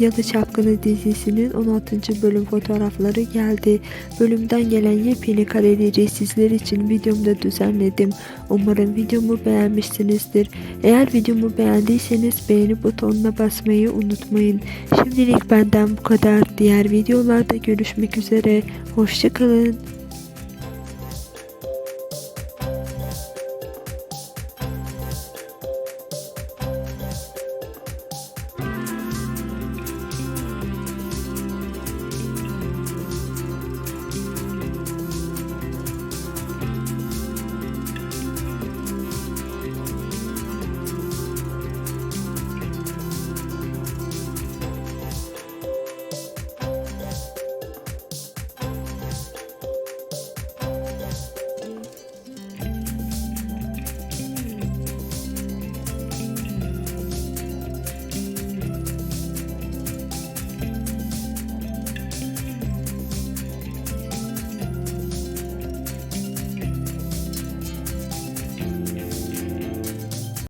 Yalı Çapkını dizisinin 16. bölüm fotoğrafları geldi. Bölümden gelen yepyeni kareleri sizler için videomda düzenledim. Umarım videomu beğenmişsinizdir. Eğer videomu beğendiyseniz beğeni butonuna basmayı unutmayın. Şimdilik benden bu kadar. Diğer videolarda görüşmek üzere. Hoşçakalın.